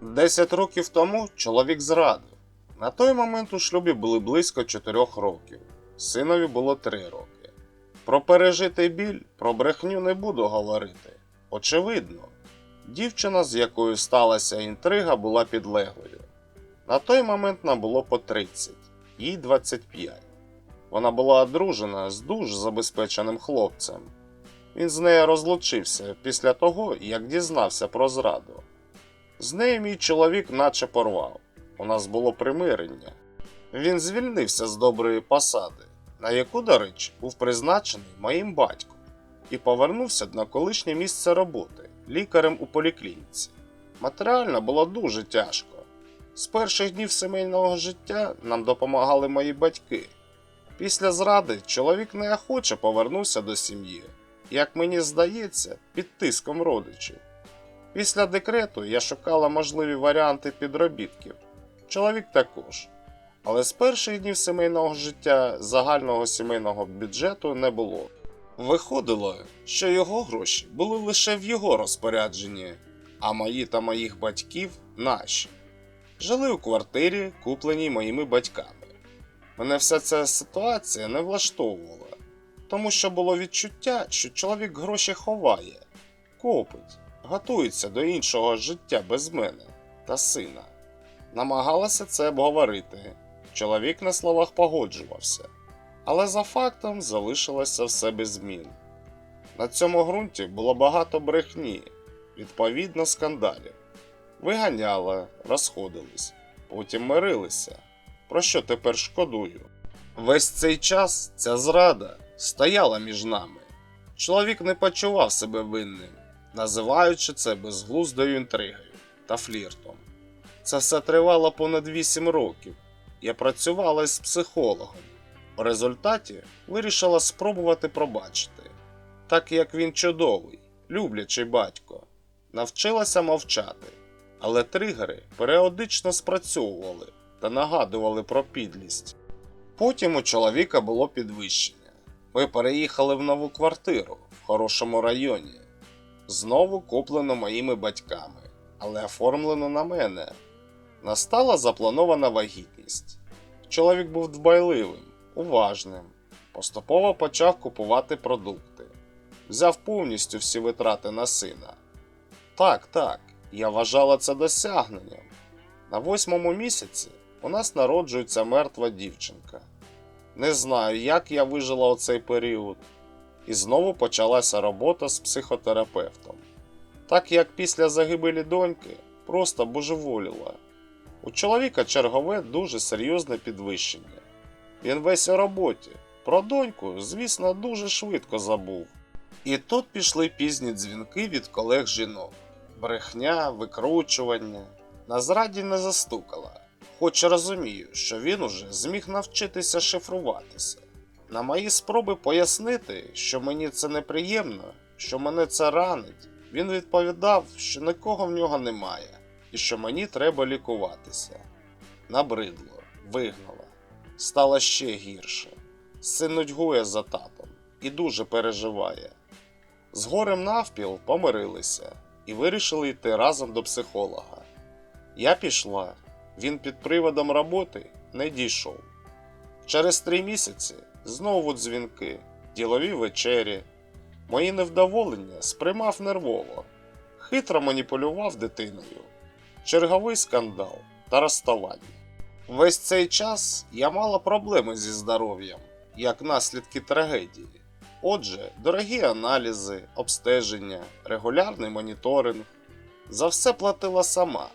Десять років тому чоловік зрадив. На той момент у шлюбі були близько 4 років. Синові було 3 роки. Про пережитий біль, про брехню не буду говорити. Очевидно, дівчина, з якою сталася інтрига, була підлеглою. На той момент нам було по 30, їй 25. Вона була одружена з дуже забезпеченим хлопцем. Він з нею розлучився після того, як дізнався про зраду. З нею мій чоловік наче порвав. У нас було примирення. Він звільнився з доброї посади, на яку, до речі, був призначений моїм батьком, і повернувся на колишнє місце роботи лікарем у поліклініці. Матеріально було дуже тяжко. З перших днів сімейного життя нам допомагали мої батьки. Після зради чоловік неохоче повернувся до сім'ї, як мені здається, під тиском родичів. Після декрету я шукала можливі варіанти підробітків. Чоловік також. Але з перших днів сімейного життя загального сімейного бюджету не було. Виходило, що його гроші були лише в його розпорядженні, а мої та моїх батьків наші. Жили у квартирі, купленій моїми батьками. Мене вся ця ситуація не влаштовувала, тому що було відчуття, що чоловік гроші ховає, копить, готується до іншого життя без мене та сина. Намагалася це обговорити. Чоловік на словах погоджувався, але за фактом залишилося все без змін. На цьому ґрунті було багато брехні, відповідно скандалів. Виганяла, розходились, потім мирилися. Про що тепер шкодую? Весь цей час ця зрада стояла між нами. Чоловік не почував себе винним, називаючи це безглуздою інтригою та фліртом. Це все тривало понад 8 років. Я працювала з психологом. У результаті вирішила спробувати пробачити, так як він чудовий, люблячий батько. Навчилася мовчати, але тригери періодично спрацьовували та нагадували про підлість. Потім у чоловіка було підвищення. Ми переїхали в нову квартиру в хорошому районі. Знову куплено моїми батьками, але оформлено на мене. Настала запланована вагітність. Чоловік був дбайливим, уважним, поступово почав купувати продукти, взяв повністю всі витрати на сина. Так, так, я вважала це досягненням. На восьмому місяці у нас народжується мертва дівчинка. Не знаю, як я вижила у цей період. І знову почалася робота з психотерапевтом. Так як після загибелі доньки просто божеволіла. У чоловіка чергове дуже серйозне підвищення. Він весь у роботі. Про доньку, звісно, дуже швидко забув. І тут пішли пізні дзвінки від колег жінок. Брехня, викручування. На зраді не застукала, хоч розумію, що він уже зміг навчитися шифруватися. На мої спроби пояснити, що мені це неприємно, що мене це ранить, він відповідав, що нікого в нього немає і що мені треба лікуватися. Набридло, вигнала. Стало ще гірше. Син нудьгує за татом і дуже переживає. З горем навпіл помирилися і вирішили йти разом до психолога. Я пішла, він під приводом роботи не дійшов. Через три місяці знову дзвінки, ділові вечері. Мої невдоволення сприймав нервово, хитро маніпулював дитиною, черговий скандал та розставання. Весь цей час я мала проблеми зі здоров'ям, як наслідки трагедії. Отже, дорогі аналізи, обстеження, регулярний моніторинг. За все платила сама.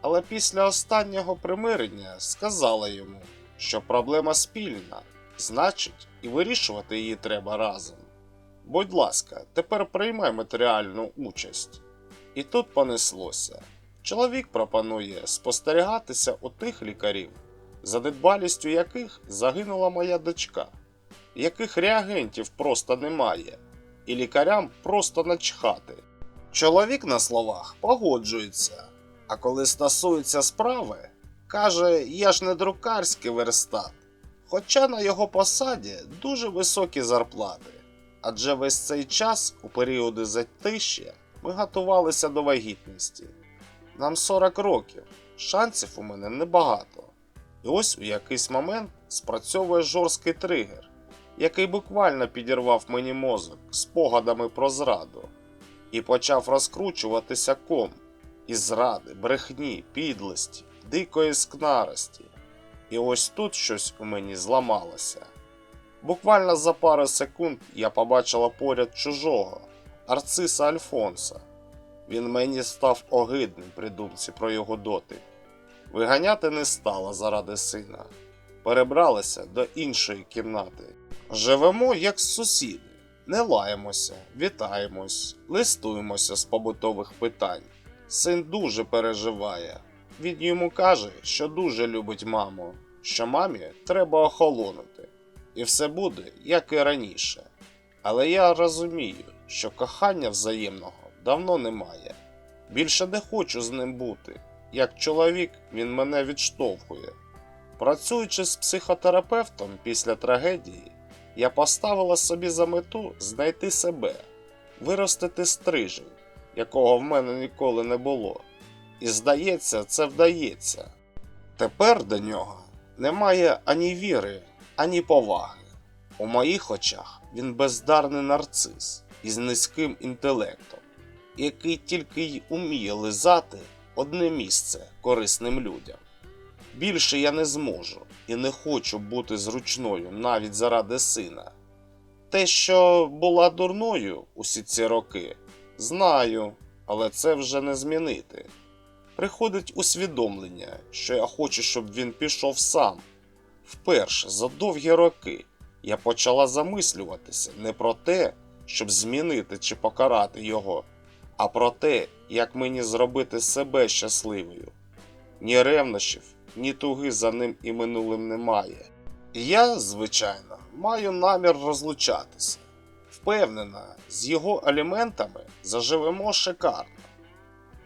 Але після останнього примирення сказала йому, що проблема спільна, значить, і вирішувати її треба разом. Будь ласка, тепер приймай матеріальну участь. І тут понеслося. Чоловік пропонує спостерігатися у тих лікарів, за недбалістю яких загинула моя дочка, яких реагентів просто немає, і лікарям просто начхати. Чоловік на словах погоджується, а коли стосується справи, каже, я ж не друкарський верстат. Хоча на його посаді дуже високі зарплати. Адже весь цей час, у періоди затища, ми готувалися до вагітності. нам 40 років, шансів у мене небагато. І ось у якийсь момент спрацьовує жорсткий тригер, який буквально підірвав мені мозок спогадами про зраду, і почав розкручуватися ком із зради, брехні, підлості, дикої скнарості. І ось тут щось у мені зламалося. Буквально за пару секунд я побачила поряд чужого, Арциса Альфонса. Він мені став огидним при думці про його дотик. Виганяти не стала заради сина. Перебралася до іншої кімнати. Живемо як сусіди, не лаємося, вітаємось, листуємося з побутових питань. Син дуже переживає. Він йому каже, що дуже любить маму, що мамі треба охолонути, і все буде, як і раніше. Але я розумію, що кохання взаємного давно немає. Більше не хочу з ним бути. Як чоловік він мене відштовхує. Працюючи з психотерапевтом після трагедії, я поставила собі за мету знайти себе, виростити стрижень, якого в мене ніколи не було. І здається, це вдається. Тепер до нього немає ані віри, ані поваги. У моїх очах він бездарний нарцис із низьким інтелектом, який тільки й уміє лизати одне місце корисним людям. Більше я не зможу і не хочу бути зручною навіть заради сина. Те, що була дурною усі ці роки, знаю, але це вже не змінити. Приходить усвідомлення, що я хочу, щоб він пішов сам. Вперше за довгі роки я почала замислюватися не про те, щоб змінити чи покарати його, а про те, як мені зробити себе щасливою. Ні ревнощів, ні туги за ним і минулим немає. Я, звичайно, маю намір розлучатися. Впевнена, з його аліментами заживемо шикарно.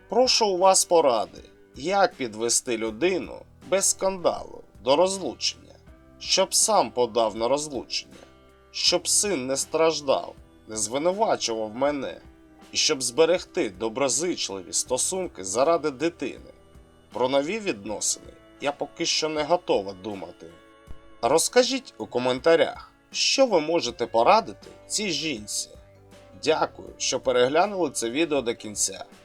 Прошу у вас поради, як підвести людину без скандалу до розлучення, щоб сам подав на розлучення, щоб син не страждав, не звинувачував мене, і щоб зберегти доброзичливі стосунки заради дитини. Про нові відносини я поки що не готова думати. Розкажіть у коментарях, що ви можете порадити цій жінці. Дякую, що переглянули це відео до кінця.